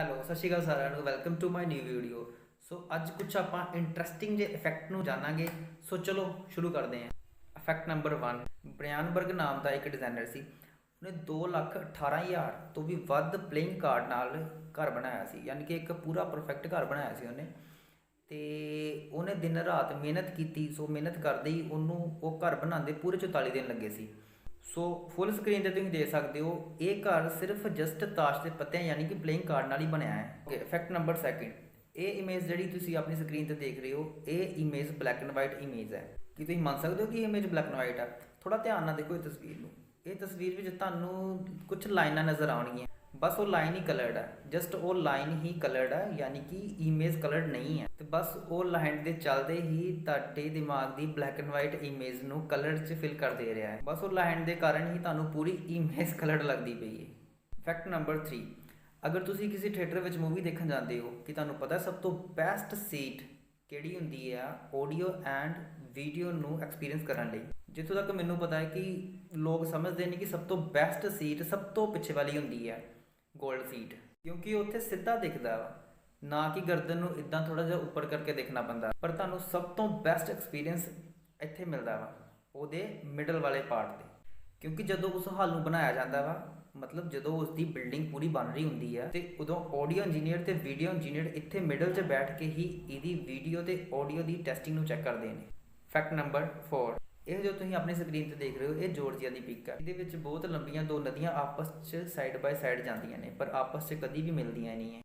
Hello, ਸਤਿ ਸ਼੍ਰੀ ਅਕਾਲ ਸਾਰਿਆਂ ਨੂੰ, welcome to my new video. So ਅੱਜ ਕੁਝ ਆਪਾਂ ਇੰਟਰਸਟਿੰਗ ਜੇ ਇਫੈਕਟ ਨੂੰ ਜਾਣਾਂਗੇ। ਸੋ ਚਲੋ, ਸ਼ੁਰੂ ਕਰਦੇ ਹਾਂ। ਇਫੈਕਟ ਨੰਬਰ 1 ਬ੍ਰਿਆਨਬਰਗ ਨਾਮ ਦਾ ਇੱਕ ਡਿਜ਼ਾਈਨਰ ਸੀ। ਉਹਨੇ 2 ਲੱਖ 18 ਹਜ਼ਾਰ ਤੋਂ ਵੀ ਵੱਧ ਪਲੇਇੰਗ ਕਾਰਡ ਨਾਲ ਘਰ ਬਣਾਇਆ ਸੀ। ਯਾਨੀ ਕਿ ਇੱਕ ਪੂਰਾ ਪਰਫੈਕਟ ਘਰ ਬਣਾਇਆ ਸੀ ਉਹਨੇ। ਤੇ ਉਹਨੇ ਦਿਨ ਰਾਤ ਮਿਹਨਤ ਕੀਤੀ। ਸੋ ਮਿਹਨਤ ਕਰਦੇ ਹੀ ਉਹਨੂੰ ਉਹ ਘਰ ਬਣਾਉਂਦੇ ਪੂਰੇ 44 ਦਿਨ ਲੱਗੇ ਸੀ। ਸੋ ਫੁੱਲ ਸਕਰੀਨ ਤੇ ਤੁਸੀਂ ਦੇਖ ਸਕਦੇ ਹੋ, ਇਹ ਘਰ ਸਿਰਫ ਜਸਟ ਤਾਸ਼ ਦੇ ਪੱਤਿਆਂ ਯਾਨੀ ਕਿ ਪਲੇਇੰਗ ਕਾਰਡ ਨਾਲ ਹੀ ਬਣਿਆ ਹੈ। ਓਕੇ ਇਫੈਕਟ ਨੰਬਰ 2 ਇਹ ਇਮੇਜ ਜਿਹੜੀ ਤੁਸੀਂ ਆਪਣੀ ਸਕਰੀਨ ਤੇ ਦੇਖ ਰਹੇ ਹੋ, ਇਹ image black and white image ਹੈ। ਕੀ ਤੁਸੀਂ ਮੰਨ ਸਕਦੇ ਹੋ ਕਿ ਇਹ ਇਮੇਜ ਬਲੈਕ ਐਂਡ ਵਾਈਟ ਹੈ ਥੋੜਾ ਧਿਆਨ ਨਾਲ ਦੇਖੋ ਇਹ ਤਸਵੀਰ ਨੂੰ। ਇਹ ਤਸਵੀਰ ਵਿੱਚ ਤੁਹਾਨੂੰ ਕੁਝ ਲਾਈਨਾਂ ਨਜ਼ਰ ਆਉਣਗੀਆਂ। ਬਸ ਉਹ ਲਾਈਨ ਹੀ ਕਲਰਡ ਹੈ ਜਸਟ ਉਹ ਲਾਈਨ ਹੀ ਕਲਰਡ ਹੈ ਯਾਨੀ ਕਿ ਇਮੇਜ ਕਲਰਡ ਨਹੀਂ ਹੈ ਤੇ ਬਸ ਉਹ ਲਾਈਨ ਦੇ ਚੱਲਦੇ ਹੀ ਤੁਹਾਡੇ ਦਿਮਾਗ ਦੀ ਬਲੈਕ ਐਂਡ ਵਾਈਟ ਇਮੇਜ ਨੂੰ ਕਲਰਡ 'ਚ ਫਿਲ ਕਰ ਦੇ ਰਿਹਾ ਹੈ ਬਸ ਉਹ ਲਾਈਨ ਦੇ ਕਾਰਨ ਹੀ ਤੁਹਾਨੂੰ ਪੂਰੀ ਇਮੇਜ ਕਲਰਡ ਲੱਗਦੀ ਪਈ ਹੈ ਫੈਕਟ ਨੰਬਰ 3 ਅਗਰ ਤੁਸੀਂ ਕਿਸੇ ਥੀਏਟਰ ਵਿੱਚ ਮੂਵੀ ਦੇਖਣ ਜਾਂਦੇ ਹੋ ਕਿ ਤੁਹਾਨੂੰ ਪਤਾ ਸਭ ਤੋਂ ਬੈਸਟ ਸੀਟ ਕਿਹੜੀ ਹੁੰਦੀ ਹੈ ਆਡੀਓ ਐਂਡ ਵੀਡੀਓ ਨੂੰ ਐਕਸਪੀਰੀਅੰਸ ਕਰਨ ਲਈ ਜਿੱਥੋਂ ਤੱਕ ਮੈਨੂੰ ਪਤਾ ਹੈ ਕਿ ਲੋਕ ਸਮਝਦੇ ਨੇ ਕਿ ਸਭ ਤੋਂ ਬੈਸਟ ਸੀਟ ਸਭ ਤੋਂ ਪਿੱਛੇ ਵਾਲੀ ਹੁੰਦੀ ਹੈ 골ਡ ਸੀਟ। ਕਿਉਂਕਿ ਉੱਥੇ ਸਿੱਧਾ ਦਿਖਦਾ ਵਾ। ਨਾ ਕਿ ਗਰਦਨ ਨੂੰ ਇਦਾਂ ਥੋੜਾ ਜਿਹਾ ਉੱਪਰ ਕਰਕੇ ਦੇਖਣਾ ਪੈਂਦਾ। ਪਰ ਤੁਹਾਨੂੰ ਸਭ ਤੋਂ ਬੈਸਟ ਐਕਸਪੀਰੀਅੰਸ ਇੱਥੇ ਮਿਲਦਾ ਵਾ, ਉਹਦੇ ਮਿਡਲ ਵਾਲੇ ਪਾਰਟ ਤੇ। ਕਿਉਂਕਿ ਜਦੋਂ ਉਸ ਹਾਲ ਨੂੰ ਬਣਾਇਆ ਜਾਂਦਾ ਵਾ, ਮਤਲਬ ਜਦੋਂ ਉਸ ਦੀ ਬਿਲਡਿੰਗ ਪੂਰੀ ਬਣ ਰਹੀ ਹੁੰਦੀ ਹੈ ਤੇ ਉਦੋਂ ਆਡੀਓ ਇੰਜੀਨੀਅਰ ਤੇ ਵੀਡੀਓ ਇੰਜੀਨੀਅਰ ਇੱਥੇ ਮਿਡਲ 'ਚ ਬੈਠ ਕੇ ਹੀ ਇਹਦੀ ਵੀਡੀਓ ਤੇ ਆਡੀਓ ਦੀ ਟੈਸਟਿੰਗ ਨੂੰ ਚੈੱਕ ਕਰਦੇ ਨੇ। ਫੈਕਟ ਨੰਬਰ 4 ਇਹ ਜੋ ਤੁਸੀਂ ਆਪਣੀ ਸਕਰੀਨ ਤੇ ਦੇਖ ਰਹੇ ਹੋ, ਇਹ ਜੋਰਜੀਆ ਦੀ ਪਿਕ ਹੈ। ਇਹਦੇ ਵਿੱਚ ਬਹੁਤ ਲੰਬੀਆਂ ਦੋ ਨਦੀਆਂ ਆਪਸ 'ਚ ਸਾਈਡ ਬਾਈ ਸਾਈਡ ਜਾਂਦੀਆਂ ਨੇ, ਪਰ ਆਪਸ 'ਚ ਕਦੀ ਵੀ ਮਿਲਦੀਆਂ ਨਹੀਂ ਹੈ।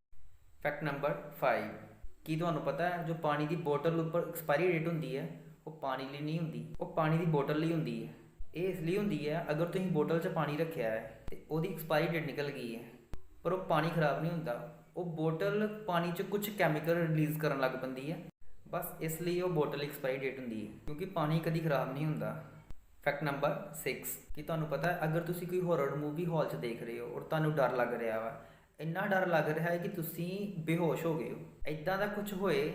ਫੈਕਟ ਨੰਬਰ 5 ਕੀ ਤੁਹਾਨੂੰ ਪਤਾ ਹੈ, ਜੋ ਪਾਣੀ ਦੀ ਬੋਤਲ ਉੱਪਰ ਐਕਸਪਾਇਰੀ ਡੇਟ ਹੁੰਦੀ ਹੈ, ਉਹ ਪਾਣੀ ਲਈ ਨਹੀਂ ਹੁੰਦੀ? ਉਹ ਪਾਣੀ ਦੀ ਬੋਤਲ ਲਈ ਹੁੰਦੀ ਹੈ। ਇਹ ਇਸ ਲਈ ਹੁੰਦੀ ਹੈ, ਅਗਰ ਤੁਸੀਂ ਬੋਤਲ 'ਚ ਪਾਣੀ ਰੱਖਿਆ ਹੈ, ਤੇ ਉਹਦੀ ਐਕਸਪਾਇਰੀ ਡੇਟ ਨਿਕਲ ਗਈ ਹੈ, ਪਰ ਉਹ ਪਾਣੀ ਖਰਾਬ ਨਹੀਂ ਹੁੰਦਾ। ਉਹ ਬੋਟਲ ਪਾਣੀ 'ਚ ਕੁਝ ਕੈਮੀਕਲ ਰਿਲੀਜ਼ ਕਰਨ ਲੱਗ ਪੈਂਦੀ ਹੈ। ਬਸ ਇਸ ਲਈ ਉਹ ਬੋਟਲ ਐਕਸਪਾਇਰੀ ਡੇਟ ਹੁੰਦੀ ਹੈ, ਕਿਉਂਕਿ ਪਾਣੀ ਕਦੀ ਖਰਾਬ ਨਹੀਂ ਹੁੰਦਾ। ਫੈਕਟ ਨੰਬਰ 6 ਕਿ ਤੁਹਾਨੂੰ ਪਤਾ ਹੈ, ਅਗਰ ਤੁਸੀਂ ਕੋਈ ਹਾਰਰ ਮੂਵੀ ਹਾਲ 'ਚ ਦੇਖ ਰਹੇ ਹੋ ਔਰ ਤੁਹਾਨੂੰ ਡਰ ਲੱਗ ਰਿਹਾ ਵਾ, ਇੰਨਾ ਡਰ ਲੱਗ ਰਿਹਾ ਹੈ ਕਿ ਤੁਸੀਂ ਬੇਹੋਸ਼ ਹੋ ਗਏ ਹੋ। ਐਦਾਂ ਦਾ ਕੁਝ ਹੋਏ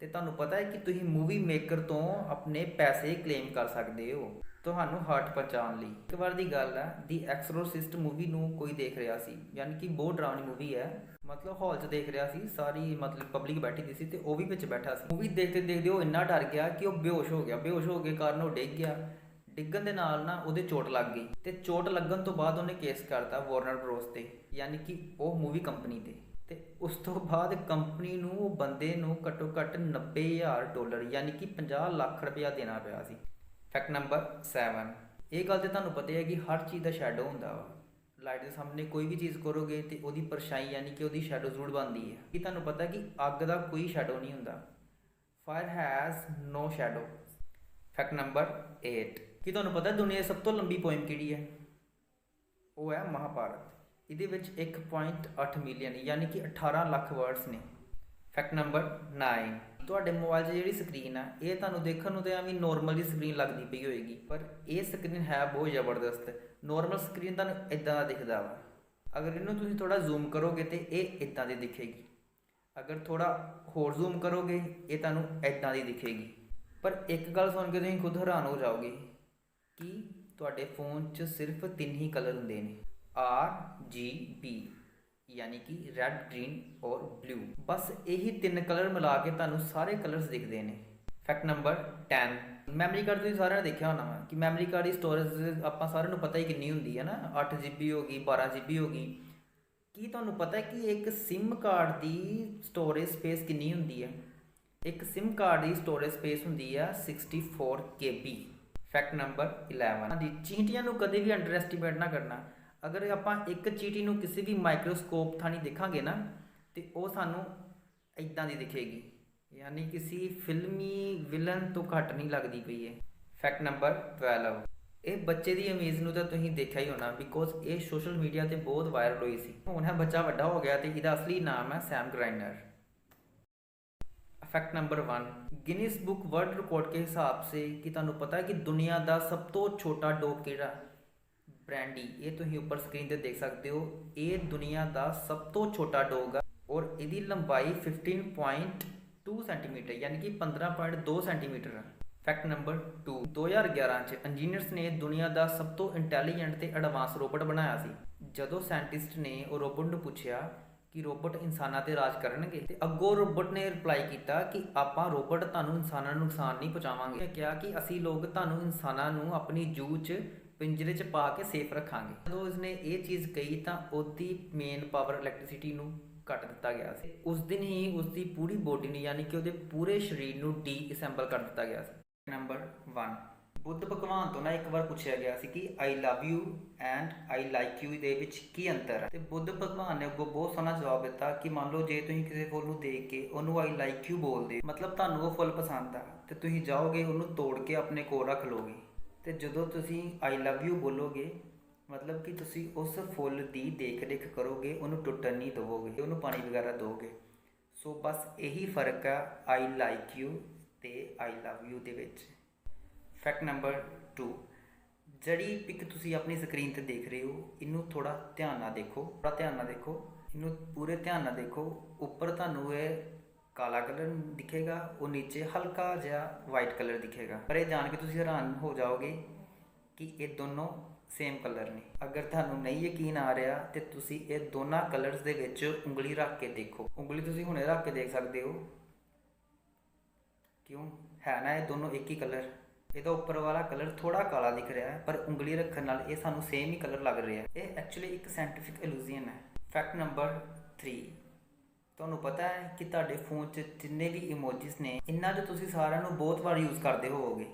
ਤੇ ਤੁਹਾਨੂੰ ਪਤਾ ਹੈ ਕਿ ਤੁਸੀਂ ਮੂਵੀ ਮੇਕਰ ਤੋਂ ਆਪਣੇ ਪੈਸੇ ਕਲੇਮ ਕਰ ਸਕਦੇ ਹੋ ਤੁਹਾਨੂੰ ਹਾਰਟ ਪਹੁੰਚਾਉਣ ਲਈ। ਇੱਕ ਵਾਰ ਦੀ ਗੱਲ ਹੈ ਦੀ ਐਕਸਰੋਸਿਸਟ ਮੂਵੀ ਨੂੰ ਕੋਈ ਦੇਖ ਰਿਹਾ ਸੀ, ਯਾਨੀ ਕਿ ਬਹੁਤ ਡਰਾਉਣੀ ਮੂਵੀ ਹੈ। ਮਤਲਬ ਹਾਲ 'ਚ ਦੇਖ ਰਿਹਾ ਸੀ, ਸਾਰੀ ਮਤਲਬ ਪਬਲਿਕ ਬੈਠੀ ਦੀ ਸੀ ਤੇ ਉਹ ਵੀ ਵਿੱਚ ਬੈਠਾ ਸੀ। ਮੂਵੀ ਦੇਖਦੇ ਦੇਖਦੇ ਉਹ ਇੰਨਾ ਡਰ ਗਿਆ ਕਿ ਉਹ ਬੇਹੋਸ਼ ਹੋ ਗਿਆ। ਬੇਹੋਸ਼ ਹੋ ਕੇ ਕਾਰਨ ਉਹ ਡਿੱਗ ਗਿਆ। ਡਿੱਗਣ ਦੇ ਨਾਲ ਨਾ ਉਹਦੇ ਚੋਟ ਲੱਗ ਗਈ ਤੇ ਚੋਟ ਲੱਗਣ ਤੋਂ ਬਾਅਦ ਉਹਨੇ ਕੇਸ ਕਰਤਾ ਵਾਰਨਰ ਬ੍ਰੋਸ ਤੇ, ਯਾਨੀ ਕਿ ਉਹ ਮੂਵੀ ਕੰਪਨੀ ਤੇ। ਤੇ ਉਸ ਤੋਂ ਬਾਅਦ ਕੰਪਨੀ ਨੂੰ ਉਹ ਬੰਦੇ ਨੂੰ ਘੱਟੋ ਘੱਟ 90000 ਡਾਲਰ, ਯਾਨੀ ਕਿ 50 ਲੱਖ ਰੁਪਇਆ ਦੇਣਾ ਪਿਆ ਸੀ। ਫੈਕਟ ਨੰਬਰ 7 ਇਹ ਗੱਲ ਤੇ ਤੁਹਾਨੂੰ ਪਤਾ ਹੈ ਕਿ ਹਰ ਚੀਜ਼ ਦਾ ਸ਼ੈਡੋ ਹੁੰਦਾ ਵਾ। ਲਾਈਟ ਦੇ ਸਾਹਮਣੇ ਕੋਈ ਵੀ ਚੀਜ਼ ਕਰੋਗੇ ਤੇ ਉਹਦੀ ਪਰਛਾਈ ਯਾਨੀ ਕਿ ਉਹਦੀ ਸ਼ੈਡੋ ਜ਼ਰੂਰ ਬਣਦੀ ਹੈ। ਕਿ ਤੁਹਾਨੂੰ ਪਤਾ ਕਿ ਅੱਗ ਦਾ ਕੋਈ ਸ਼ੈਡੋ ਨਹੀਂ ਹੁੰਦਾ? Fire has no shadow fact number 8 ਕੀ ਤੁਹਾਨੂੰ ਪਤਾ ਦੁਨੀਆ ਦੀ ਸਭ ਤੋਂ ਲੰਬੀ ਪੋਇਮ ਕਿਹੜੀ ਹੈ? ਉਹ ਹੈ ਮਹਾਭਾਰਤ। ਇਹਦੇ ਵਿੱਚ 1.8 ਮਿਲੀਅਨ ਯਾਨੀ ਕਿ 18 ਲੱਖ ਵਰਡਸ ਨੇ। ਫੈਕਟ ਨੰਬਰ 9 ਤੁਹਾਡੇ ਮੋਬਾਈਲ 'ਚ ਜਿਹੜੀ ਸਕਰੀਨ ਆ, ਇਹ ਤੁਹਾਨੂੰ ਦੇਖਣ ਨੂੰ ਤੇ ਐਵੇਂ ਨੋਰਮਲ ਦੀ ਸਕਰੀਨ ਲੱਗਦੀ ਪਈ ਹੋਏਗੀ। ਪਰ ਇਹ ਸਕਰੀਨ ਹੈ ਬਹੁਤ ਜ਼ਬਰਦਸਤ। ਨੋਰਮਲ ਸਕਰੀਨ ਤੁਹਾਨੂੰ ਇਦਾਂ ਦਾ ਦਿਖਦਾ ਵਾ। ਅਗਰ ਇਹਨੂੰ ਤੁਸੀਂ ਥੋੜਾ ਜ਼ੂਮ ਕਰੋਗੇ ਤੇ ਇਹ ਇਦਾਂ ਦੀ ਦਿਖੇਗੀ। ਅਗਰ ਥੋੜਾ ਹੋਰ ਜ਼ੂਮ ਕਰੋਗੇ, ਇਹ ਤੁਹਾਨੂੰ ਇਦਾਂ ਦੀ ਦਿਖੇਗੀ। ਪਰ ਇੱਕ ਗੱਲ ਸੁਣ ਕੇ ਤੁਸੀਂ ਖੁਦ ਹੈਰਾਨ ਹੋ ਜਾਓਗੇ ਕਿ ਤੁਹਾਡੇ ਫੋਨ 'ਚ ਸਿਰਫ ਤਿੰਨ ਹੀ ਕਲਰ ਹੁੰਦੇ ਨੇ। ਆਰ ਜੀ ਬੀ ਯਾਨੀ ਕਿ ਰੈੱਡ ਗ੍ਰੀਨ ਔਰ ਬਲੂ ਬਸ ਇਹੀ ਤਿੰਨ ਕਲਰ ਮਿਲਾ ਕੇ ਤੁਹਾਨੂੰ ਸਾਰੇ ਕਲਰਸ ਦਿਖਦੇ ਨੇ। ਫੈਕਟ ਨੰਬਰ 10 ਮੈਮਰੀ ਕਾਰਡ ਤੁਸੀਂ ਸਾਰਿਆਂ ਨੇ ਦੇਖਿਆ ਹੋਣਾ ਵਾ ਕਿ ਮੈਮਰੀ ਕਾਰਡ ਦੀ ਸਟੋਰੇਜ ਆਪਾਂ ਸਾਰਿਆਂ ਨੂੰ ਪਤਾ ਹੀ ਕਿੰਨੀ ਹੁੰਦੀ ਹੈ ਨਾ। 8 GB ਹੋ ਗਈ 12 GB ਹੋ ਗਈ। ਕੀ ਤੁਹਾਨੂੰ ਪਤਾ ਹੈ ਕਿ ਇੱਕ SIM ਕਾਰਡ ਦੀ ਸਟੋਰੇਜ ਸਪੇਸ ਕਿੰਨੀ ਹੁੰਦੀ ਹੈ? ਇੱਕ SIM ਕਾਰਡ ਦੀ ਸਟੋਰੇਜ ਸਪੇਸ ਹੁੰਦੀ ਆ 64 KB ਫੈਕਟ ਨੰਬਰ 11 ਦੀ ਚੀਂਟੀਆਂ ਨੂੰ ਕਦੇ ਵੀ ਅੰਡਰ ਐਸਟੀਮੇਟ ਨਾ ਕਰਨਾ। ਅਗਰ ਆਪਾਂ ਇੱਕ ਚੀਟੀ ਨੂੰ ਕਿਸੇ ਵੀ ਮਾਈਕਰੋਸਕੋਪ ਥਾਣੀ ਦੇਖਾਂਗੇ ਨਾ, ਤੇ ਉਹ ਸਾਨੂੰ ਇਦਾਂ ਦੀ ਦਿਖੇਗੀ। ਯਾਨੀ ਕਿਸੇ ਫਿਲਮੀ ਵਿਲਨ ਤੋਂ ਘੱਟ ਨਹੀਂ ਲੱਗਦੀ ਪਈ ਹੈ ਫੈਕਟ ਨੰਬਰ 12 ਇਹ ਬੱਚੇ ਦੀ ਇਮੇਜ ਨੂੰ ਤਾਂ ਤੁਸੀਂ ਦੇਖਿਆ ਹੀ ਹੋਣਾ ਬਿਕੋਜ਼ ਇਹ ਸੋਸ਼ਲ ਮੀਡੀਆ ਤੇ ਬਹੁਤ ਵਾਇਰਲ ਹੋਈ ਸੀ। ਹੁਣ ਇਹ ਬੱਚਾ ਵੱਡਾ ਹੋ ਗਿਆ ਤੇ ਇਹਦਾ ਅਸਲੀ ਨਾਮ ਹੈ Sam Griner fact number 1 Guinness book world record ਦੇ ਹਿਸਾਬ ਸੇ ਕਿ ਤੁਹਾਨੂੰ ਪਤਾ ਹੈ ਕਿ ਦੁਨੀਆ ਦਾ ਸਭ ਤੋਂ ਛੋਟਾ ਡੋਗ ਕਿਹੜਾ? ਬ੍ਰੈਂਡੀ ਇਹ ਤੁਸੀਂ ਉੱਪਰ ਸਕਰੀਨ ਤੇ ਦੇਖ ਸਕਦੇ ਹੋ, ਇਹ ਦੁਨੀਆ ਦਾ ਸਭ ਤੋਂ ਛੋਟਾ ਡੌਗ ਆ ਔਰ ਇਹਦੀ ਲੰਬਾਈ 15.2 ਸੈਂਟੀਮੀਟਰ ਯਾਨੀ ਕਿ 15.2 ਸੈਂਟੀਮੀਟਰ ਹੈ ਫੈਕਟ ਨੰਬਰ 2 2011 ਚ ਇੰਜੀਨੀਅਰਸ ਨੇ ਦੁਨੀਆ ਦਾ ਸਭ ਤੋਂ ਇੰਟੈਲੀਜੈਂਟ ਤੇ ਐਡਵਾਂਸ ਰੋਬੋਟ ਬਣਾਇਆ ਸੀ। ਜਦੋਂ ਸਾਇੰਟਿਸਟ ਨੇ ਉਹ ਰੋਬੋਟ ਨੂੰ ਪੁੱਛਿਆ ਕਿ ਰੋਬੋਟ ਇਨਸਾਨਾਂ ਤੇ ਰਾਜ ਕਰਨਗੇ, ਤੇ ਅੱਗੋਂ ਰੋਬੋਟ ਨੇ ਰਿਪਲਾਈ ਕੀਤਾ ਕਿ ਆਪਾਂ ਰੋਬੋਟ ਤੁਹਾਨੂੰ ਇਨਸਾਨਾਂ ਨੂੰ ਨੁਕਸਾਨ ਨਹੀਂ ਪਹੁੰਚਾਵਾਂਗੇ। ਇਹ ਕਿਹਾ ਕਿ ਅਸੀਂ ਲੋਕ ਤੁਹਾਨੂੰ ਇਨਸਾਨਾਂ ਨੂੰ ਆਪਣੀ ਜੂ 'ਚ ਪਿੰਜਰੇ 'ਚ ਪਾ ਕੇ ਸੇਫ ਰੱਖਾਂਗੇ। ਜਦੋਂ ਉਸਨੇ ਇਹ ਚੀਜ਼ ਕਹੀ ਤਾਂ ਉਹਦੀ ਮੇਨ ਪਾਵਰ ਇਲੈਕਟ੍ਰਿਸਿਟੀ ਨੂੰ ਕੱਟ ਦਿੱਤਾ ਗਿਆ ਸੀ। ਉਸ ਦਿਨ ਹੀ ਉਸਦੀ ਪੂਰੀ ਬੋਡੀ ਨੂੰ ਯਾਨੀ ਕਿ ਉਹਦੇ ਪੂਰੇ ਸਰੀਰ ਨੂੰ ਡੀ ਅਸੈਂਬਲ ਕਰ ਦਿੱਤਾ ਗਿਆ ਸੀ। ਨੰਬਰ 1 ਬੁੱਧ ਭਗਵਾਨ ਤੋਂ ਨਾ ਇੱਕ ਵਾਰ ਪੁੱਛਿਆ ਗਿਆ ਸੀ ਕਿ I love you and I like you ਦੇ ਵਿੱਚ ਕੀ ਅੰਤਰ ਹੈ? ਤੇ ਬੁੱਧ ਭਗਵਾਨ ਨੇ ਅੱਗੋਂ ਬਹੁਤ ਸੋਹਣਾ ਜਵਾਬ ਦਿੱਤਾ ਕਿ ਮੰਨ ਲਓ ਜੇ ਤੁਸੀਂ ਕਿਸੇ ਫੁੱਲ ਨੂੰ ਦੇਖ ਕੇ ਉਹਨੂੰ ਆਈ ਲਾਈਕ ਯੂ ਬੋਲਦੇ ਮਤਲਬ ਤੁਹਾਨੂੰ ਉਹ ਫੁੱਲ ਪਸੰਦ ਆ, ਤੇ ਤੁਸੀਂ ਜਾਓਗੇ ਉਹਨੂੰ ਤੋੜ ਕੇ ਆਪਣੇ ਕੋਲ ਰੱਖ ਲੋਗੇ ਤੇ ਜਦੋਂ ਤੁਸੀਂ ਆਈ ਲਵ ਯੂ ਬੋਲੋਗੇ, ਮਤਲਬ ਕਿ ਤੁਸੀਂ ਉਸ ਫੁੱਲ ਦੀ ਦੇਖ ਰੇਖ ਕਰੋਗੇ, ਉਹਨੂੰ ਟੁੱਟਣ ਨਹੀਂ ਦਿਵੋਗੇ ਉਹਨੂੰ ਪਾਣੀ ਵਗੈਰਾ ਦਿਓਗੇ ਸੋ ਬਸ ਇਹੀ ਫ਼ਰਕ ਆ ਆਈ ਲਾਈਕ ਯੂ ਤੇ ਆਈ ਲਵ ਯੂ ਦੇ ਵਿੱਚ। ਫੈਕਟ ਨੰਬਰ 2 ਜਿਹੜੀ ਪਿਕ ਤੁਸੀਂ ਆਪਣੀ ਸਕਰੀਨ ਤੇ ਦੇਖ ਰਹੇ ਹੋ, ਇਹਨੂੰ ਥੋੜਾ ਧਿਆਨ ਨਾਲ ਦੇਖੋ ਥੋੜਾ ਧਿਆਨ ਨਾਲ ਦੇਖੋ, ਇਹਨੂੰ ਪੂਰੇ ਧਿਆਨ ਨਾਲ ਦੇਖੋ। ਉੱਪਰ ਤੁਹਾਨੂੰ ਇਹ ਕਾਲਾ ਕਲਰ ਦਿਖੇਗਾ, ਉਹ ਨੀਚੇ ਹਲਕਾ ਜਿਹਾ ਵਾਈਟ ਕਲਰ ਦਿਖੇਗਾ। ਪਰ ਇਹ ਜਾਣ ਕੇ ਤੁਸੀਂ ਹੈਰਾਨ ਹੋ ਜਾਓਗੇ ਕਿ ਇਹ ਦੋਨੋਂ ਸੇਮ ਕਲਰ ਨੇ। ਅਗਰ ਤੁਹਾਨੂੰ ਨਹੀਂ ਯਕੀਨ ਆ ਰਿਹਾ ਤੇ ਤੁਸੀਂ ਇਹ ਦੋਨਾਂ ਕਲਰਸ ਦੇ ਵਿੱਚ ਉਂਗਲੀ ਰੱਖ ਕੇ ਦੇਖੋ। ਉਂਗਲੀ ਤੁਸੀਂ ਹੁਣੇ ਰੱਖ ਕੇ ਦੇਖ ਸਕਦੇ ਹੋ। ਕਿਉਂ? ਹੈ ਨਾ ਇਹ ਦੋਨੋਂ ਇੱਕ ਹੀ ਕਲਰ। ਇਹਦਾ ਉੱਪਰ ਵਾਲਾ ਕਲਰ ਥੋੜਾ ਕਾਲਾ ਦਿਖ ਰਿਹਾ ਹੈ ਪਰ ਉਂਗਲੀ ਰੱਖਣ ਨਾਲ ਇਹ ਸਾਨੂੰ ਸੇਮ ਹੀ ਕਲਰ ਲੱਗ ਰਿਹਾ। ਹੈ ਇਹ ਐਕਚੁਅਲੀ ਇੱਕ ਸਾਇੰਟਿਫਿਕ ਇਲੂਜ਼ਨ ਹੈ। ਫੈਕਟ ਨੰਬਰ 3 ਤੁਹਾਨੂੰ ਪਤਾ ਹੈ ਕਿ ਤੁਹਾਡੇ ਫੋਨ 'ਚ ਜਿੰਨੇ ਵੀ ਇਮੋਜੀਸ ਨੇ, ਇਹਨਾਂ 'ਚ ਤੁਸੀਂ ਸਾਰਿਆਂ ਨੂੰ ਬਹੁਤ ਵਾਰ ਯੂਜ਼ ਕਰਦੇ ਹੋਵੋਗੇ।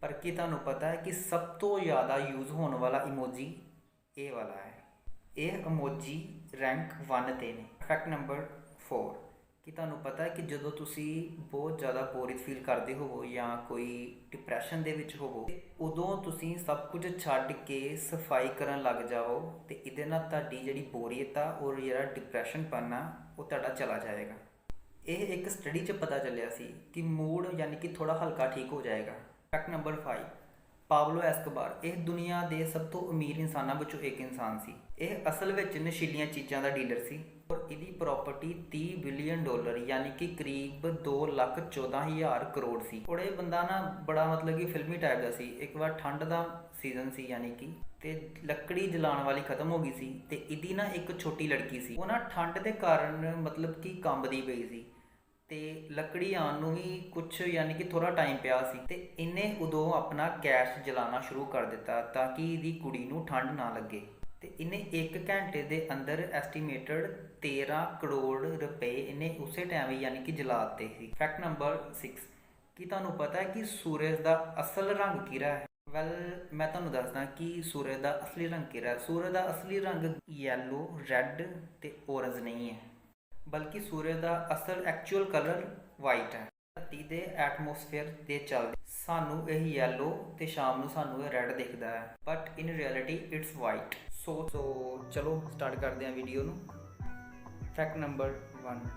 ਪਰ ਕੀ ਤੁਹਾਨੂੰ ਪਤਾ ਹੈ ਕਿ ਸਭ ਤੋਂ ਜ਼ਿਆਦਾ ਯੂਜ਼ ਹੋਣ ਵਾਲਾ ਇਮੋਜੀ ਇਹ ਵਾਲਾ ਹੈ। ਇਹ ਇਮੋਜੀ ਰੈਂਕ 1 ਤੇ ਨੇ। ਫੈਕਟ ਨੰਬਰ 4 ਕਿ ਤੁਹਾਨੂੰ ਪਤਾ ਹੈ ਕਿ ਜਦੋਂ ਤੁਸੀਂ ਬਹੁਤ ਜ਼ਿਆਦਾ ਬੋਰਿਤ ਫੀਲ ਕਰਦੇ ਹੋਵੋ ਜਾਂ ਕੋਈ ਡਿਪਰੈਸ਼ਨ ਦੇ ਵਿੱਚ ਹੋਵੋ, ਉਦੋਂ ਤੁਸੀਂ ਸਭ ਕੁਝ ਛੱਡ ਕੇ ਸਫ਼ਾਈ ਕਰਨ ਲੱਗ ਜਾਓ ਤੇ ਇਹਦੇ ਨਾਲ ਤੁਹਾਡੀ ਜਿਹੜੀ ਬੋਰੀਅਤ ਆ ਔਰ ਜਿਹੜਾ ਡਿਪਰੈਸ਼ਨ ਪੰਨਾ ਉਹ ਤੁਹਾਡਾ ਚਲਾ ਜਾਏਗਾ। ਇਹ ਇੱਕ ਸਟੱਡੀ 'ਚ ਪਤਾ ਚੱਲਿਆ ਸੀ ਕਿ ਮੂਡ ਯਾਨੀ ਕਿ ਥੋੜਾ ਹਲਕਾ ਠੀਕ ਹੋ ਜਾਏਗਾ। ਫੈਕਟ ਨੰਬਰ 5 ਪਾਬਲੋ ਐਸਕੋਬਾਰ, ਇਹ ਦੁਨੀਆ ਦੇ ਸਭ ਤੋਂ ਅਮੀਰ ਇਨਸਾਨਾਂ ਵਿੱਚੋਂ ਇੱਕ ਇਨਸਾਨ ਸੀ। ਇਹ ਅਸਲ ਵਿੱਚ ਨਸ਼ੀਲੀਆਂ ਚੀਜ਼ਾਂ ਦਾ ਡੀਲਰ ਸੀ ਔਰ ਇਹਦੀ ਪ੍ਰਾਪਰਟੀ 30 ਬਿਲੀਅਨ ਡਾਲਰ, ਯਾਨੀ ਕਿ ਕਰੀਬ 2 ਲੱਖ 14 ਹਜ਼ਾਰ ਕਰੋੜ ਸੀ। ਔਰ ਇਹ ਬੰਦਾ ਨਾ ਬੜਾ ਮਤਲਬ ਕਿ ਫਿਲਮੀ ਟਾਈਪ ਦਾ ਸੀ। ਇੱਕ ਵਾਰ ਠੰਡ ਦਾ ਸੀਜ਼ਨ ਸੀ, ਯਾਨੀ ਕਿ ਤੇ ਲੱਕੜੀ ਜਲਾਉਣ ਵਾਲੀ ਖਤਮ ਹੋ ਗਈ ਸੀ ਤੇ ਇਹਦੀ ਨਾ ਇੱਕ ਛੋਟੀ ਲੜਕੀ ਸੀ। ਉਹ ਨਾ ਠੰਡ ਦੇ ਕਾਰਨ ਮਤਲਬ ਕਿ ਕੰਬਦੀ ਪਈ ਸੀ। ਤੇ ਲੱਕੜੀ ਆਉਣ ਨੂੰ ਹੀ ਕੁਝ ਯਾਨੀ ਕਿ ਥੋੜਾ ਟਾਈਮ ਪਿਆ ਸੀ ਤੇ ਇਹਨੇ ਉਦੋਂ ਆਪਣਾ ਕੈਸ਼ ਜਲਾਉਣਾ ਸ਼ੁਰੂ ਕਰ ਦਿੱਤਾ ਤਾਂ ਕਿ ਇਹਦੀ ਕੁੜੀ ਨੂੰ ਠੰਡ ਨਾ ਲੱਗੇ। ਤੇ ਇਹਨੇ 1 ਘੰਟੇ ਦੇ ਅੰਦਰ ਐਸਟੀਮੇਟਡ 13 ਕਰੋੜ ਰੁਪਏ ਇਹਨੇ ਉਸੇ ਟਾਈਮ ਹੀ ਯਾਨੀ ਕਿ ਜਲਾ ਦਿੱਤੇ ਸੀ। ਫੈਕਟ ਨੰਬਰ 6 ਕੀ ਤੁਹਾਨੂੰ ਪਤਾ ਹੈ ਕਿ ਸੂਰਜ ਦਾ ਅਸਲ ਰੰਗ ਕਿਹੜਾ ਹੈ? ਵੈਲ ਮੈਂ ਤੁਹਾਨੂੰ ਦੱਸਦਾ ਕਿ ਸੂਰਜ ਦਾ ਅਸਲੀ ਰੰਗ ਕਿਹੜਾ ਹੈ? ਸੂਰਜ ਦਾ ਅਸਲੀ ਰੰਗ ਯੈਲੋ ਰੈੱਡ ਤੇ ਔਰੰਜ ਨਹੀਂ ਹੈ। ਬਲਕਿ ਸੂਰਜ ਦਾ ਅਸਲ ਐਕਚੁਅਲ ਕਲਰ ਵਾਈਟ ਹੈ। ਧਰਤੀ ਦੇ ਐਟਮੋਸਫੇਅਰ ਦੇ ਚੱਲਦੇ ਸਾਨੂੰ ਇਹ ਯੈਲੋ ਤੇ ਸ਼ਾਮ ਨੂੰ ਸਾਨੂੰ ਇਹ ਰੈੱਡ ਦਿਖਦਾ ਹੈ। But in reality it's white so so ਚਲੋ ਸਟਾਰਟ ਕਰਦੇ ਹਾਂ ਵੀਡੀਓ ਨੂੰ। ਫੈਕਟ ਨੰਬਰ 1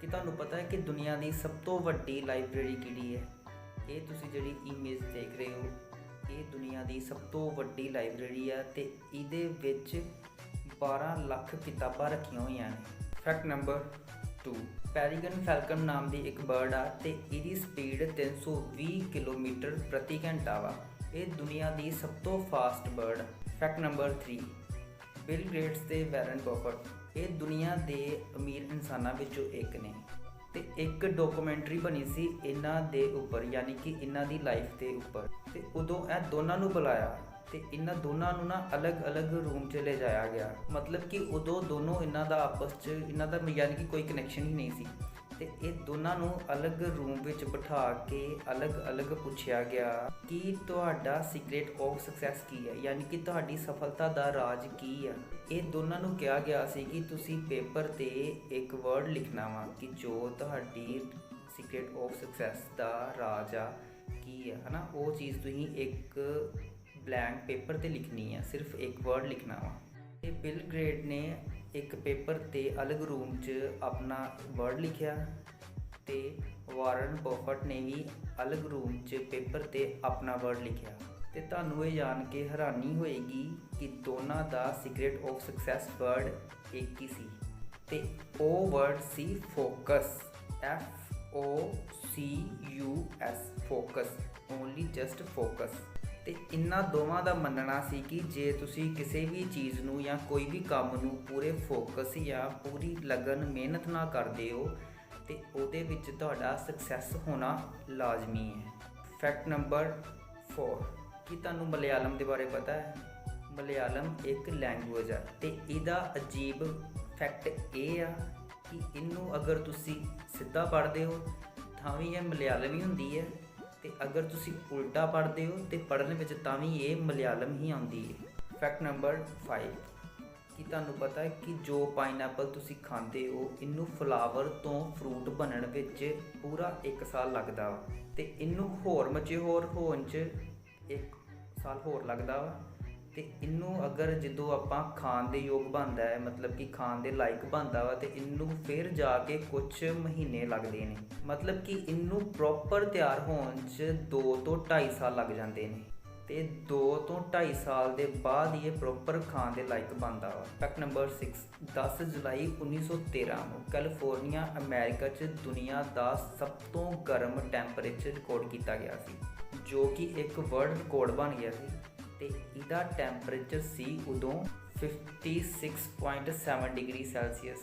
ਕਿ ਤੁਹਾਨੂੰ ਪਤਾ ਹੈ ਕਿ ਦੁਨੀਆ ਦੀ ਸਭ ਤੋਂ ਵੱਡੀ ਲਾਇਬ੍ਰੇਰੀ ਕਿਹੜੀ ਹੈ? ਇਹ ਤੁਸੀਂ ਜਿਹੜੀ ਇਮੇਜ ਦੇਖ ਰਹੇ ਹੋ, ਇਹ ਦੁਨੀਆ ਦੀ ਸਭ ਤੋਂ ਵੱਡੀ ਲਾਇਬ੍ਰੇਰੀ ਹੈ ਤੇ ਇਹਦੇ ਵਿੱਚ 12 ਲੱਖ ਕਿਤਾਬਾਂ ਰੱਖੀਆਂ ਹੋਈਆਂ ਨੇ। ਫੈਕਟ ਨੰਬਰ 2 ਪੈਰੀਗਨ ਫੈਲਕਨ ਨਾਮ ਦੀ ਇੱਕ ਬਰਡ ਆ ਤੇ ਇਹਦੀ ਸਪੀਡ 320 ਕਿਲੋਮੀਟਰ ਪ੍ਰਤੀ ਘੰਟਾ ਵਾ। ਇਹ ਦੁਨੀਆ ਦੀ ਸਭ ਤੋਂ fast bird fact number 3 Bill Gates ਤੇ ਵੈਰਨ ਬਫਟ ਇਹ ਦੁਨੀਆ ਦੇ ਅਮੀਰ ਇਨਸਾਨਾਂ ਵਿੱਚੋਂ ਇੱਕ ਨੇ। ਤੇ ਇੱਕ ਡਾਕੂਮੈਂਟਰੀ ਬਣੀ ਸੀ ਇਹਨਾਂ ਦੇ ਉੱਪਰ, ਯਾਨੀ ਕਿ ਇਹਨਾਂ ਦੀ ਲਾਈਫ ਦੇ ਉੱਪਰ। ਤੇ ਉਦੋਂ ਇਹ ਦੋਨਾਂ ਨੂੰ ਬੁਲਾਇਆ। ਤੇ ਇਹਨਾਂ ਦੋਨਾਂ ਨੂੰ ਨਾ ਅਲੱਗ-ਅਲੱਗ ਰੂਮ 'ਚ ਲੈ ਜਾਇਆ ਗਿਆ। ਮਤਲਬ ਕਿ ਉਦੋਂ ਦੋਨੋਂ ਇਹਨਾਂ ਦਾ ਆਪਸ 'ਚ, ਇਹਨਾਂ ਦਾ ਯਾਨੀ ਕਿ ਕੋਈ ਕਨੈਕਸ਼ਨ ਹੀ ਨਹੀਂ ਸੀ। ਤੇ ਇਹ ਦੋਨਾਂ ਨੂੰ ਅਲੱਗ ਰੂਮ ਵਿੱਚ ਬਿਠਾ ਕੇ ਅਲੱਗ-ਅਲੱਗ ਪੁੱਛਿਆ ਗਿਆ ਕਿ ਤੁਹਾਡਾ ਸੀਕ੍ਰੇਟ ਆਫ ਸਕਸੈਸ ਕੀ ਹੈ? ਯਾਨੀ ਕਿ ਤੁਹਾਡੀ ਸਫਲਤਾ ਦਾ ਰਾਜ ਕੀ ਹੈ ਇਹ ਦੋਨਾਂ ਨੂੰ ਕਿਹਾ ਗਿਆ ਸੀ ਕਿ ਤੁਸੀਂ ਪੇਪਰ ਤੇ ਇੱਕ ਵਰਡ ਲਿਖਣਾ ਵਾ ਕਿ ਜੋ ਤੁਹਾਡੀ ਸੀਕ੍ਰੇਟ ਆਫ ਸਕਸੈਸ ਦਾ ਰਾਜ ਆ, ਕੀ ਹੈ ਹਨਾ? ਉਹ ਚੀਜ਼ ਤੁਸੀਂ ਇੱਕ ਬਲੈਂਕ ਪੇਪਰ ਤੇ ਲਿਖਣੀ ਹੈ ਸਿਰਫ ਇੱਕ ਵਰਡ ਲਿਖਣਾ ਵਾ। ਤੇ ਬਿਲ ਗ੍ਰੇਡ ਨੇ ਇੱਕ ਪੇਪਰ ਤੇ ਅਲੱਗ ਰੂਮ 'ਚ ਆਪਣਾ ਵਰਡ ਲਿਖਿਆ ਤੇ ਵਾਰਨ ਬਫਟ ਨੇ ਵੀ ਅਲੱਗ ਰੂਮ 'ਚ ਪੇਪਰ ਤੇ ਆਪਣਾ ਵਰਡ ਲਿਖਿਆ। ਤੇ ਤੁਹਾਨੂੰ ਇਹ ਜਾਣ ਕੇ ਹੈਰਾਨੀ ਹੋਏਗੀ ਕਿ ਦੋਨਾਂ ਦਾ ਸੀਕ੍ਰੇਟ ਆਫ ਸਕਸੈਸ ਵਰਡ ਇੱਕ ਹੀ ਸੀ। ਤੇ ਉਹ ਵਰਡ ਸੀ focus F O C U S focus only just focus ਤੇ ਇਹਨਾਂ ਦੋਵਾਂ ਦਾ ਮੰਨਣਾ ਸੀ ਕਿ ਜੇ ਤੁਸੀਂ ਕਿਸੇ ਵੀ ਚੀਜ਼ ਨੂੰ ਜਾਂ ਕੋਈ ਵੀ ਕੰਮ ਨੂੰ ਪੂਰੇ ਫੋਕਸ ਜਾਂ ਪੂਰੀ ਲਗਨ ਮਿਹਨਤ ਨਾਲ ਕਰਦੇ ਹੋ, ਤੇ ਉਹਦੇ ਵਿੱਚ ਤੁਹਾਡਾ ਸਕਸੈਸ ਹੋਣਾ ਲਾਜ਼ਮੀ ਹੈ। ਫੈਕਟ ਨੰਬਰ 4 ਕੀ ਤੁਹਾਨੂੰ ਮਲਿਆਲਮ ਦੇ ਬਾਰੇ ਪਤਾ ਹੈ? ਮਲਿਆਲਮ ਇੱਕ ਲੈਂਗੁਏਜ ਹੈ ਤੇ ਇਹਦਾ ਅਜੀਬ ਫੈਕਟ ਇਹ ਆ ਕਿ ਇਹਨੂੰ ਅਗਰ ਤੁਸੀਂ ਸਿੱਧਾ ਪੜ੍ਹਦੇ ਹੋ, ਤਾਂ ਵੀ ਇਹ ਮਲਿਆਲਮ ਹੀ ਹੁੰਦੀ ਹੈ। ਤੇ ਅਗਰ ਤੁਸੀਂ ਉਲਟਾ ਪੜ੍ਹਦੇ ਹੋ ਤੇ ਪੜ੍ਹਨ ਵਿੱਚ ਤਾਂ ਵੀ ਇਹ ਮਲਿਆਲਮ ਹੀ ਆਉਂਦੀ ਹੈ। ਫੈਕਟ ਨੰਬਰ 5 ਕੀ ਤੁਹਾਨੂੰ ਪਤਾ ਹੈ ਕਿ ਜੋ ਪਾਈਨਐਪਲ ਤੁਸੀਂ ਖਾਂਦੇ ਹੋ, ਇਹਨੂੰ ਫਲਾਵਰ ਤੋਂ ਫਰੂਟ ਬਣਨ ਵਿੱਚ ਪੂਰਾ 1 ਸਾਲ ਲੱਗਦਾ ਵਾ। ਤੇ ਇਹਨੂੰ ਹੋਰ ਮਚੇ ਹੋਰ ਹੋਣ 'ਚ 1 ਸਾਲ ਹੋਰ ਲੱਗਦਾ ਵਾ। ਤੇ ਇਹਨੂੰ ਅਗਰ ਜਦੋਂ ਆਪਾਂ ਖਾਣ ਦੇ ਯੋਗ ਬਣਦਾ ਹੈ, ਮਤਲਬ ਕਿ ਖਾਣ ਦੇ ਲਾਇਕ ਬਣਦਾ ਵਾ, ਤੇ ਇਹਨੂੰ ਫਿਰ ਜਾ ਕੇ ਕੁਝ ਮਹੀਨੇ ਲੱਗਦੇ ਨੇ। ਮਤਲਬ ਕਿ ਇਹਨੂੰ ਪ੍ਰੋਪਰ ਤਿਆਰ ਹੋਣ 'ਚ 2 ਤੋਂ 2.5 ਸਾਲ ਲੱਗ ਜਾਂਦੇ ਨੇ। ਤੇ 2 ਤੋਂ 2.5 ਸਾਲ ਦੇ ਬਾਅਦ ਹੀ ਇਹ ਪ੍ਰੋਪਰ ਖਾਣ ਦੇ ਲਾਇਕ ਬਣਦਾ ਵਾ। ਫੈਕਟ ਨੰਬਰ 6 10 ਜੁਲਾਈ 1913 ਨੂੰ ਕੈਲੀਫੋਰਨੀਆ, ਅਮਰੀਕਾ 'ਚ ਦੁਨੀਆ ਦਾ ਸਭ ਤੋਂ ਗਰਮ ਟੈਂਪਰੇਚਰ ਰਿਕਾਰਡ ਕੀਤਾ ਗਿਆ ਸੀ, ਜੋ ਕਿ ਇੱਕ ਵਰਲਡ ਰਿਕਾਰਡ ਬਣ ਗਿਆ ਸੀ। ਤੇ ਇਹਦਾ ਟੈਂਪਰੇਚਰ ਸੀ ਉਦੋਂ 56.7 ਡਿਗਰੀ ਸੈਲਸੀਅਸ।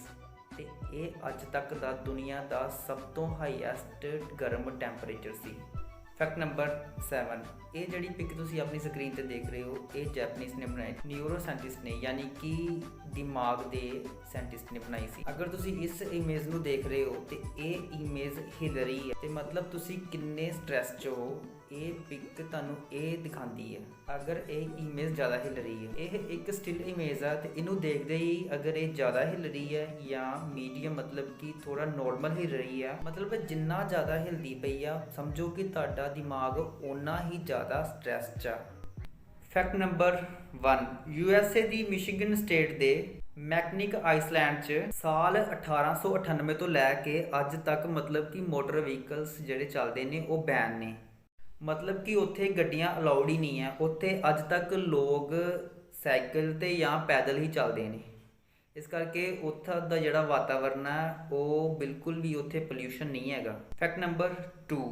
ਤੇ ਇਹ ਅੱਜ ਤੱਕ ਦਾ ਦੁਨੀਆ ਦਾ ਸਭ ਤੋਂ ਹਾਈਐਸਟ ਗਰਮ ਟੈਂਪਰੇਚਰ ਸੀ। ਫੈਕਟ ਨੰਬਰ 7 ਇਹ ਜਿਹੜੀ ਪਿਕ ਤੁਸੀਂ ਆਪਣੀ ਸਕਰੀਨ ਤੇ ਦੇਖ ਰਹੇ ਹੋ, ਇਹ ਜੈਪਨੀਜ਼ ਨੇ ਬਣਾਈ। ਨਿਊਰੋ ਸਾਇੰਟਿਸਟ ਨੇ, ਯਾਨੀ ਕਿ ਦਿਮਾਗ ਦੇ ਸਾਇੰਟਿਸਟ ਨੇ ਬਣਾਈ ਸੀ। ਅਗਰ ਤੁਸੀਂ ਇਸ ਇਮੇਜ ਨੂੰ ਦੇਖ ਰਹੇ ਹੋ, ਤੇ ਇਹ ਇਮੇਜ ਹਿਲਰੀ ਹੈ। ਤੇ ਮਤਲਬ ਤੁਸੀਂ ਕਿੰਨੇ ਸਟ੍ਰੈਸ 'ਚ ਹੋ? ਇਹ ਪਿਕ ਤੁਹਾਨੂੰ ਇਹ ਦਿਖਾਉਂਦੀ ਹੈ। ਅਗਰ ਇਹ ਇਮੇਜ ਜ਼ਿਆਦਾ ਹਿੱਲ ਰਹੀ ਹੈ, ਇਹ ਇੱਕ ਸਟਿਲ ਇਮੇਜ ਆ ਤੇ ਇਹਨੂੰ ਦੇਖਦੇ ਹੀ ਅਗਰ ਇਹ ਜ਼ਿਆਦਾ ਹਿੱਲ ਰਹੀ ਹੈ ਜਾਂ ਮੀਡੀਅਮ ਮਤਲਬ ਕਿ ਥੋੜਾ ਨਾਰਮਲ ਹਿਲ ਰਹੀ ਆ, ਮਤਲਬ ਜਿੰਨਾ ਜ਼ਿਆਦਾ ਹਿਲਦੀ ਪਈ ਆ, ਸਮਝੋ ਕਿ ਤੁਹਾਡਾ ਦਿਮਾਗ ਓਨਾ ਹੀ ਜ਼ਿਆਦਾ ਸਟ੍ਰੈਸ 'ਚ ਆ। ਫੈਕਟ ਨੰਬਰ 1 ਏ ਦੀ ਮਿਸ਼ੀਗਨ ਸਟੇਟ ਦੇ ਮੈਕਨਿਕ ਆਈਸਲੈਂਡ 'ਚ ਸਾਲ 1898 ਤੋਂ ਲੈ ਕੇ ਅੱਜ ਤੱਕ ਮਤਲਬ ਕਿ ਮੋਟਰ ਵਹੀਕਲਸ ਜਿਹੜੇ ਚੱਲਦੇ ਨੇ ਉਹ ਬੈਨ ਨੇ। ਮਤਲਬ ਕਿ ਉੱਥੇ ਗੱਡੀਆਂ ਅਲਾਉਡ ਹੀ ਨਹੀਂ ਹੈ। ਉੱਥੇ ਅੱਜ ਤੱਕ ਲੋਕ ਸਾਈਕਲ ਤੇ ਜਾਂ ਪੈਦਲ ਹੀ ਚੱਲਦੇ ਨੇ। ਇਸ ਕਰਕੇ ਉੱਥਾ ਦਾ ਜਿਹੜਾ ਵਾਤਾਵਰਨ ਹੈ, ਉਹ ਬਿਲਕੁਲ ਵੀ ਉੱਥੇ ਪੋਲਿਊਸ਼ਨ ਨਹੀਂ ਹੈਗਾ। ਫੈਕਟ ਨੰਬਰ 2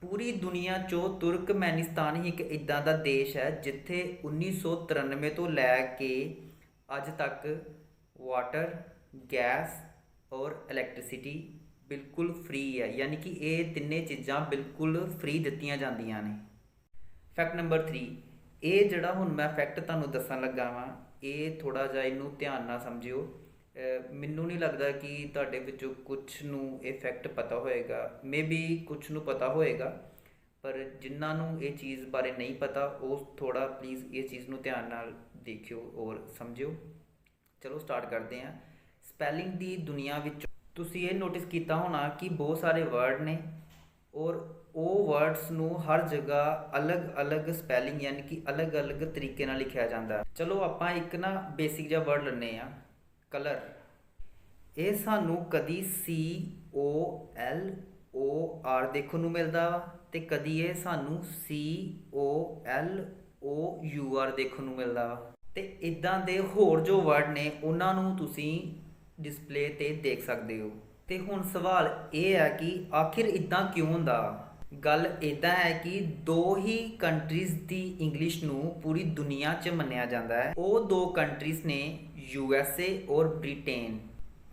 ਪੂਰੀ ਦੁਨੀਆ 'ਚੋਂ ਤੁਰਕਮੈਨਿਸਤਾਨ ਹੀ ਇੱਕ ਇਦਾਂ ਦਾ ਦੇਸ਼ ਹੈ, ਜਿੱਥੇ 1993 ਤੋਂ ਲੈ ਕੇ ਅੱਜ ਤੱਕ ਵਾਟਰ ਗੈਸ ਔਰ ਇਲੈਕਟ੍ਰਿਸਿਟੀ ਬਿਲਕੁਲ ਫ੍ਰੀ ਹੈ, ਯਾਨੀ ਕਿ ਇਹ ਤਿੰਨੇ ਚੀਜ਼ਾਂ ਬਿਲਕੁਲ ਫ੍ਰੀ ਦਿੱਤੀਆਂ ਜਾਂਦੀਆਂ ਨੇ। ਫੈਕਟ ਨੰਬਰ 3 ਇਹ ਜਿਹੜਾ ਹੁਣ ਮੈਂ ਫੈਕਟ ਤੁਹਾਨੂੰ ਦੱਸਣ ਲੱਗਾ ਵਾਂ, ਇਹ ਥੋੜਾ ਜਿਹਾ ਇਹਨੂੰ ਧਿਆਨ ਨਾਲ ਸਮਝਿਓ। ਮੈਨੂੰ ਨਹੀਂ ਲੱਗਦਾ ਕਿ ਤੁਹਾਡੇ ਵਿੱਚੋਂ ਕੁਝ ਨੂੰ ਇਹ ਫੈਕਟ ਪਤਾ ਹੋਏਗਾ। ਮੇਬੀ ਕੁਝ ਨੂੰ ਪਤਾ ਹੋਏਗਾ, ਪਰ ਜਿਨ੍ਹਾਂ ਨੂੰ ਇਹ ਚੀਜ਼ ਬਾਰੇ ਨਹੀਂ ਪਤਾ, ਉਹ ਥੋੜਾ ਪਲੀਜ਼ ਇਹ ਚੀਜ਼ ਨੂੰ ਧਿਆਨ ਨਾਲ ਦੇਖਿਓ ਔਰ ਸਮਝਿਓ। ਚਲੋ ਸਟਾਰਟ ਕਰਦੇ ਹਾਂ। ਸਪੈਲਿੰਗ ਦੀ ਦੁਨੀਆ ਵਿੱਚ ਤੁਸੀਂ ਇਹ ਨੋਟਿਸ ਕੀਤਾ ਹੋਣਾ ਕਿ ਬਹੁਤ ਸਾਰੇ ਵਰਡ ਨੇ ਔਰ ਉਹ ਵਰਡਸ ਨੂੰ ਹਰ ਜਗ੍ਹਾ ਅਲੱਗ-ਅਲੱਗ ਸਪੈਲਿੰਗ ਯਾਨੀ ਕਿ ਅਲੱਗ-ਅਲੱਗ ਤਰੀਕੇ ਨਾਲ ਲਿਖਿਆ ਜਾਂਦਾ ਹੈ। ਚਲੋ ਆਪਾਂ ਇੱਕ ਨਾ ਬੇਸਿਕ ਜਿਹਾ ਵਰਡ ਲੈਂਦੇ ਆ ਕਲਰ ਇਹ ਸਾਨੂੰ ਕਦੀ C O L O R ਦੇਖਣ ਨੂੰ ਮਿਲਦਾ ਵਾ ਤੇ ਕਦੀ ਇਹ ਸਾਨੂੰ C O L O U R ਦੇਖਣ ਨੂੰ ਮਿਲਦਾ ਵਾ ਤੇ ਇਦਾਂ ਦੇ ਹੋਰ ਜੋ ਵਰਡ ਨੇ, ਉਹਨਾਂ ਨੂੰ ਤੁਸੀਂ ਡਿਸਪਲੇ ਤੇ ਦੇਖ ਸਕਦੇ ਹੋ। ਤੇ ਹੁਣ ਸਵਾਲ ਇਹ ਹੈ ਕਿ ਆਖਿਰ ਇਦਾਂ ਕਿਉਂ ਹੁੰਦਾ? ਗੱਲ ਇਦਾਂ ਹੈ ਕਿ ਦੋ ਹੀ ਕੰਟਰੀਜ਼ ਦੀ ਇੰਗਲਿਸ਼ ਨੂੰ ਪੂਰੀ ਦੁਨੀਆ 'ਚ ਮੰਨਿਆ ਜਾਂਦਾ ਹੈ। ਉਹ ਦੋ ਕੰਟਰੀਜ਼ ਨੇ ਯੂ ਐਸ ਏ ਔਰ ਬ੍ਰਿਟੇਨ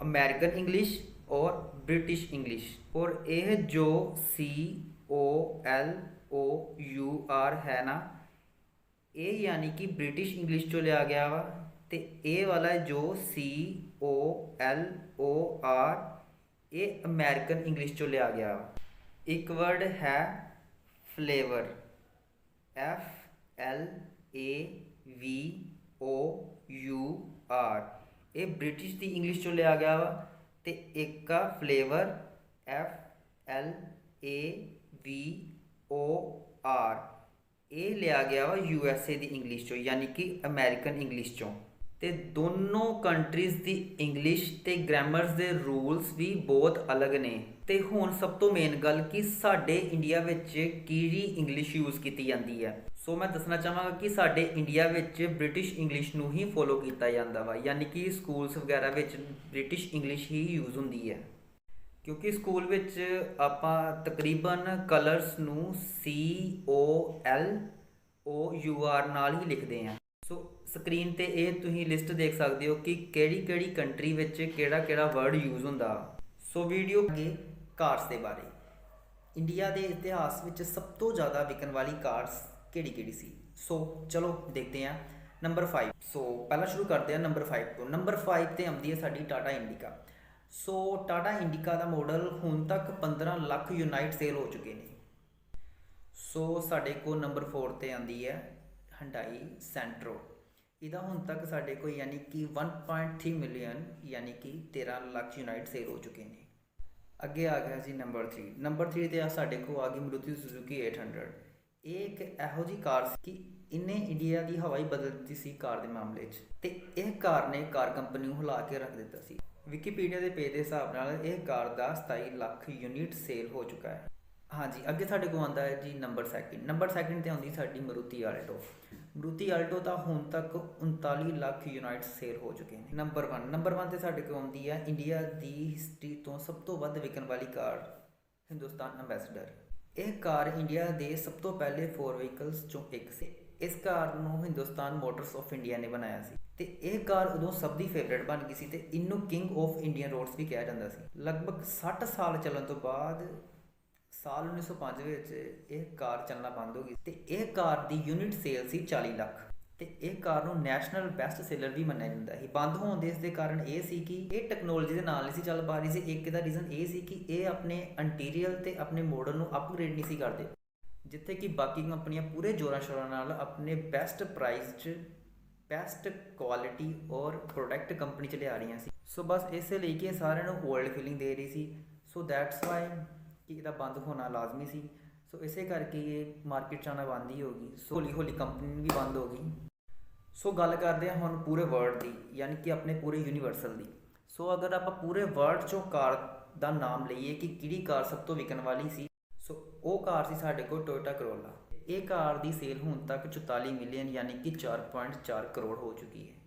ਅਮਰੀਕਨ ਇੰਗਲਿਸ਼ ਔਰ ਬ੍ਰਿਟਿਸ਼ ਇੰਗਲਿਸ਼ ਔਰ ਇਹ ਜੋ C O L O U R ਹੈ ਨਾ, ਇਹ ਯਾਨੀ ਕਿ ਬ੍ਰਿਟਿਸ਼ ਇੰਗਲਿਸ਼ ਚੋਂ ਲਿਆ ਗਿਆ ਵਾ। ਤੇ ਇਹ ਵਾਲਾ ਜੋ C O L O R ਇਹ ਅਮਰੀਕਨ ਇੰਗਲਿਸ਼ ਚੋਂ ਲਿਆ ਗਿਆ ਵਾ। ਇੱਕ ਵਰਡ ਹੈ flavour F L A V O U R ਇਹ ਬ੍ਰਿਟਿਸ਼ ਦੀ ਇੰਗਲਿਸ਼ ਚੋਂ ਲਿਆ ਗਿਆ ਵਾ ਤੇ ਇੱਕ ਆ flavour F L A V O R ਇਹ ਲਿਆ ਗਿਆ ਵਾ ਯੂ ਐਸ ਏ ਦੀ ਇੰਗਲਿਸ਼ ਚੋਂ, ਯਾਨੀ ਕਿ ਅਮਰੀਕਨ ਇੰਗਲਿਸ਼ ਚੋਂ। ਤੇ ਦੋਨੋਂ ਕੰਟਰੀਜ਼ ਦੀ ਇੰਗਲਿਸ਼ ਤੇ ਗ੍ਰਾਮਰਸ ਦੇ ਰੂਲਸ ਵੀ ਬਹੁਤ ਅਲੱਗ ਨੇ। ਤੇ ਹੁਣ ਸਭ ਤੋਂ ਮੇਨ ਗੱਲ ਕਿ ਸਾਡੇ ਇੰਡੀਆ ਵਿੱਚ ਕਿਹੜੀ ਇੰਗਲਿਸ਼ ਯੂਜ਼ ਕੀਤੀ ਜਾਂਦੀ ਹੈ? ਸੋ ਮੈਂ ਦੱਸਣਾ ਚਾਹਾਂਗਾ ਕਿ ਸਾਡੇ ਇੰਡੀਆ ਵਿੱਚ ਬ੍ਰਿਟਿਸ਼ ਇੰਗਲਿਸ਼ ਨੂੰ ਹੀ ਫੋਲੋ ਕੀਤਾ ਜਾਂਦਾ ਵਾ, ਯਾਨੀ ਕਿ ਸਕੂਲਸ ਵਗੈਰਾ ਵਿੱਚ ਬ੍ਰਿਟਿਸ਼ ਇੰਗਲਿਸ਼ ਹੀ ਯੂਜ਼ ਹੁੰਦੀ ਹੈ। ਕਿਉਂਕਿ ਸਕੂਲ ਵਿੱਚ ਆਪਾਂ ਤਕਰੀਬਨ ਕਲਰਸ ਨੂੰ C O L ਉਹ ਯੂ ਆਰ ਨਾਲ ਹੀ ਲਿਖਦੇ ਹਾਂ। ਸੋ ਸਕਰੀਨ ਤੇ ਇਹ ਤੁਸੀਂ ਲਿਸਟ ਦੇਖ ਸਕਦੇ ਹੋ ਕਿ ਕਿਹੜੀ ਕਿਹੜੀ ਕੰਟਰੀ ਵਿੱਚ ਕਿਹੜਾ ਕਿਹੜਾ ਵਰਡ ਯੂਜ਼ ਹੁੰਦਾ। ਸੋ ਵੀਡੀਓ ਅੱਗੇ ਕਾਰਸ ਦੇ ਬਾਰੇ। ਇੰਡੀਆ ਦੇ ਇਤਿਹਾਸ ਵਿੱਚ ਸਭ ਤੋਂ ਜ਼ਿਆਦਾ ਵਿਕਣ ਵਾਲੀ ਕਾਰਸ ਕਿਹੜੀ ਕਿਹੜੀ ਸੀ? ਸੋ ਚਲੋ ਦੇਖਦੇ ਹਾਂ। ਨੰਬਰ 5 ਸੋ ਪਹਿਲਾਂ ਸ਼ੁਰੂ ਕਰਦੇ ਹਾਂ ਨੰਬਰ 5 ਤੋਂ। ਨੰਬਰ 5 ਤੇ ਆਉਂਦੀ ਹੈ ਸਾਡੀ ਟਾਟਾ ਇੰਡੀਕਾ ਸੋ ਟਾਟਾ ਇੰਡੀਕਾ ਦਾ ਮਾਡਲ ਹੁਣ ਤੱਕ 15 ਲੱਖ ਯੂਨਾਈਟ ਸੇਲ ਹੋ ਚੁੱਕੇ ਨੇ। ਸੋ ਸਾਡੇ ਕੋਲ ਨੰਬਰ 4 ਤੇ ਆਉਂਦੀ ਹੈ ਹੰਡਾਈ ਸੈਂਟਰੋ ਇਹਦਾ ਹੁਣ ਤੱਕ ਸਾਡੇ ਕੋਲ ਯਾਨੀ ਕਿ 1.3 ਮਿਲੀਅਨ ਯਾਨੀ ਕਿ 13 ਲੱਖ ਯੂਨਾਈਟ ਸੇਲ ਹੋ ਚੁੱਕੇ ਨੇ। ਅੱਗੇ ਆ ਗਿਆ ਜੀ ਨੰਬਰ 3 ਨੰਬਰ 3 ਤੇ ਆ ਸਾਡੇ ਕੋਲ ਆ ਗਈ ਮਾਰੂਤੀ ਸੁਜ਼ੂਕੀ 800 ਇਹ ਇੱਕ ਇਹੋ ਜੀ ਕਾਰ ਸੀ ਕਿ ਇਹਨੇ ਇੰਡੀਆ ਦੀ ਹਵਾਈ ਬਦਲ ਦਿੱਤੀ ਸੀ ਕਾਰ ਦੇ ਮਾਮਲੇ 'ਚ ਤੇ ਇਹ ਕਾਰ ਨੇ ਕਾਰ ਕੰਪਨੀ ਨੂੰ ਹਿਲਾ ਕੇ ਰੱਖ ਦਿੱਤਾ ਸੀ। ਵਿਕੀਪੀਡੀਆ ਦੇ ਪੇਜ ਦੇ ਹਿਸਾਬ ਨਾਲ ਇਹ ਕਾਰ ਦਾ 27 ਲੱਖ ਯੂਨਿਟ ਸੇਲ ਹੋ ਚੁੱਕਾ ਹੈ। ਹਾਂਜੀ, ਅੱਗੇ ਸਾਡੇ ਕੋਲ ਆਉਂਦਾ ਹੈ ਜੀ ਨੰਬਰ ਸੈਕਿੰਡ ਨੰਬਰ ਸੈਕਿੰਡ ਤੇ ਆਉਂਦੀ ਸਾਡੀ ਮਰੂਤੀ ਆਲਟੋ ਮਰੂਤੀ ਆਲਟੋ ਤਾਂ ਹੁਣ ਤੱਕ 39 ਲੱਖ ਯੂਨਿਟ ਸੇਲ ਹੋ ਚੁੱਕੇ ਨੇ। ਨੰਬਰ 1 ਨੰਬਰ 1 ਤੇ ਸਾਡੇ ਕੋਲ ਆਉਂਦੀ ਹੈ ਇੰਡੀਆ ਦੀ ਹਿਸਟਰੀ ਤੋਂ ਸਭ ਤੋਂ ਵੱਧ ਵਿਕਣ ਵਾਲੀ ਕਾਰ, ਹਿੰਦੁਸਤਾਨ ਐਂਬੈਸਡਰ ਇਹ ਕਾਰ ਇੰਡੀਆ ਦੇ ਸਭ ਤੋਂ ਪਹਿਲੇ 4 ਵਹੀਕਲਸ ਚੋਂ ਇੱਕ ਸੀ। ਇਸ ਕਾਰ ਨੂੰ ਹਿੰਦੁਸਤਾਨ ਮੋਟਰਸ ਆਫ ਇੰਡੀਆ ਨੇ ਬਣਾਇਆ ਸੀ। ਤੇ ਇਹ ਕਾਰ ਉਦੋਂ ਸਭ ਦੀ ਫੇਵਰੇਟ ਬਣ ਗਈ ਸੀ ਤੇ ਇਹਨੂੰ ਕਿੰਗ ਆਫ ਇੰਡੀਅਨ ਰੋਡਸ ਵੀ ਕਿਹਾ ਜਾਂਦਾ ਸੀ। ਲਗਭਗ 60 ਸਾਲ ਚੱਲਣ ਤੋਂ ਬਾਅਦ ਸਾਲ 1905 ਵਿੱਚ ਇਹ ਕਾਰ ਚੱਲਣਾ ਬੰਦ ਹੋ ਗਈ ਤੇ ਇਹ ਕਾਰ ਦੀ ਯੂਨਿਟ ਸੇਲ ਸੀ 40 ਲੱਖ। ਤੇ ਇਹ ਕਾਰ ਨੂੰ ਨੈਸ਼ਨਲ ਬੈਸਟ ਸੇਲਰ ਵੀ ਮੰਨਿਆ ਜਾਂਦਾ ਸੀ। ਬੰਦ ਹੋਣ ਦੇ ਇਸ ਦੇ ਕਾਰਨ ਇਹ ਸੀ ਕਿ ਇਹ ਟੈਕਨੋਲੋਜੀ ਦੇ ਨਾਲ ਨਹੀਂ ਸੀ ਚੱਲ ਪਾ ਰਹੀ ਸੀ। ਇੱਕ ਦਾ ਰੀਜ਼ਨ ਇਹ ਸੀ ਕਿ ਇਹ ਆਪਣੇ ਇੰਟੀਰੀਅਰ ਤੇ ਆਪਣੇ ਮਾਡਲ ਨੂੰ ਅਪਗ੍ਰੇਡ ਨਹੀਂ ਸੀ ਕਰਦੇ। ਜਿੱਥੇ ਕਿ ਬਾਕੀ ਕੰਪਨੀਆਂ ਪੂਰੇ ਜੋਰਾਂ ਸ਼ੋਰਾਂ ਨਾਲ ਆਪਣੇ ਬੈਸਟ ਪ੍ਰਾਈਸ 'ਚ ਬੈਸਟ ਕੁਆਲਿਟੀ ਔਰ ਪ੍ਰੋਡਕਟ ਕੰਪਨੀ ਚ ਲਿਆ ਰਹੀਆਂ ਸੀ। ਸੋ ਬਸ ਇਸੇ ਲਈ ਕਿ ਇਹ ਸਾਰਿਆਂ ਨੂੰ 올ਡ ਫੀਲਿੰਗ ਦੇ ਰਹੀ ਸੀ। ਸੋ ਦੈਟਸ ਵਾਈ ਕਿ ਇਹਦਾ ਬੰਦ ਹੋਣਾ ਲਾਜ਼ਮੀ ਸੀ। ਸੋ ਇਸੇ ਕਰਕੇ ਇਹ ਮਾਰਕੀਟ ਚ ਆਉਣਾ ਬੰਦ ਹੀ ਹੋ ਗਈ। ਸੋ ਹੌਲੀ ਹੌਲੀ ਕੰਪਨੀ ਵੀ ਬੰਦ ਹੋ ਗਈ। ਸੋ ਗੱਲ ਕਰਦੇ ਹਾਂ ਹੁਣ ਪੂਰੇ ਵਰਲਡ ਦੀ, ਯਾਨੀ ਕਿ ਆਪਣੇ ਪੂਰੇ ਯੂਨੀਵਰਸਲ ਦੀ। ਸੋ ਅਗਰ ਆਪਾਂ ਪੂਰੇ ਵਰਲਡ ਚੋਂ ਕਾਰ ਦਾ ਨਾਮ ਲਈਏ ਕਿ ਕਿਹੜੀ ਕਾਰ ਸਭ ਤੋਂ ਵਿਕਣ ਵਾਲੀ ਸੀ, ਸੋ ਉਹ ਕਾਰ ਸੀ ਸਾਡੇ ਕੋਲ ਟੋਇਟਾ ਕਰੋਲਾ ਇਹ ਕਾਰ ਦੀ ਸੇਲ ਹੁਣ ਤੱਕ 44 ਮਿਲੀਅਨ ਯਾਨੀ ਕਿ 4.4 ਕਰੋੜ ਹੋ ਚੁੱਕੀ ਹੈ।